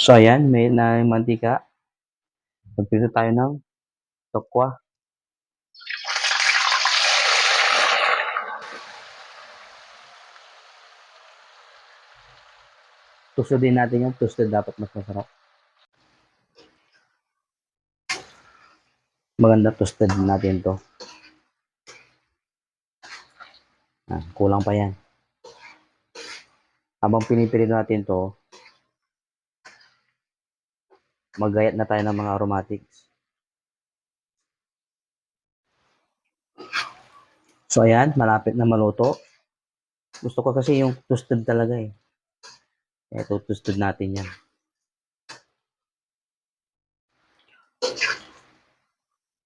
So, ayan, may na yung mantika. Magpito tayo ng tokwa. Tusodin natin yan. Toasted dapat mas masarap. Maganda toasted natin to. Ah, kulang pa yan. Habang pinipilit natin to, magayat na tayo ng mga aromatics. So, ayan, malapit na maluto. Gusto ko kasi yung toasted talaga eh. Ito, toasted natin yan.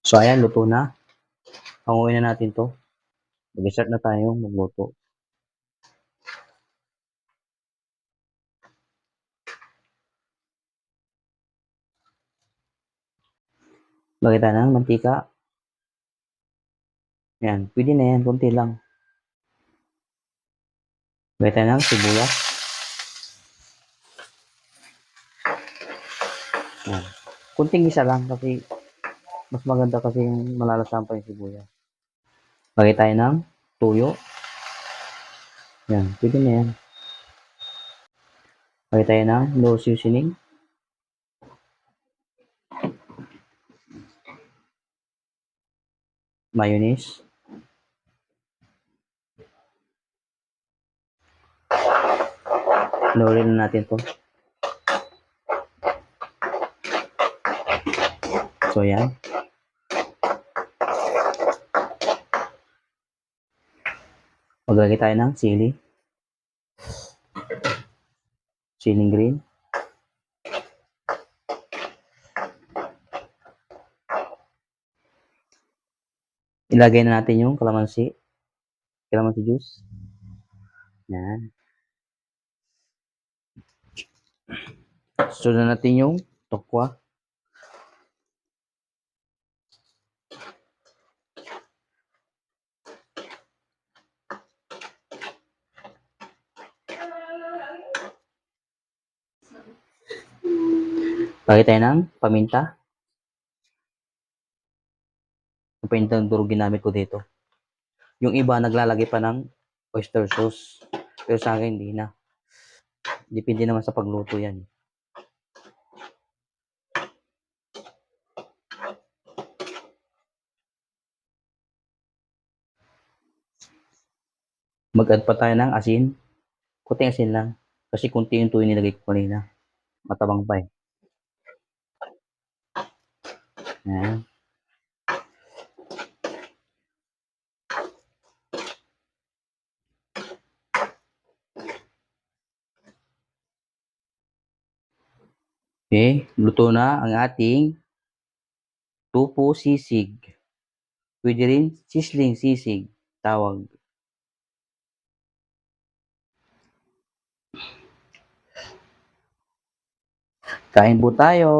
So, ayan, luto na. Panguwi na natin to. Mag-start na tayo magluto. Lagay tayo ng mantika. Yan, pwede na yan, konti lang. Lagay tayo ng sibuyas. Yan. Kunting isa lang kasi mas maganda kasi yung malalasahan pa yung sibuyas. Lagay tayo ng tuyo. Yan, pwede na yan. Lagay tayo ng no seasoning. Mayonnaise. Lorin na natin to. So, yan. Maglagay tayo ng sili. Siling green. Ilagay na natin yung kalamansi. Kalamansi juice. Yan. Sunod na natin yung tokwa. Lagay ng paminta. Yung paminta ng durog ginamit ko dito. Yung iba naglalagay pa ng oyster sauce. Pero sa akin hindi na. Depende naman sa pagluto yan. Mag-add pa tayo ng asin. Kunting asin lang. Kasi kunti yung tuyo nilagay ko kanina. Matabang pa eh. Ayan. Okay, luto na ang ating tupo sisig. Pwede rin sisling sisig, tawag. Kain po tayo.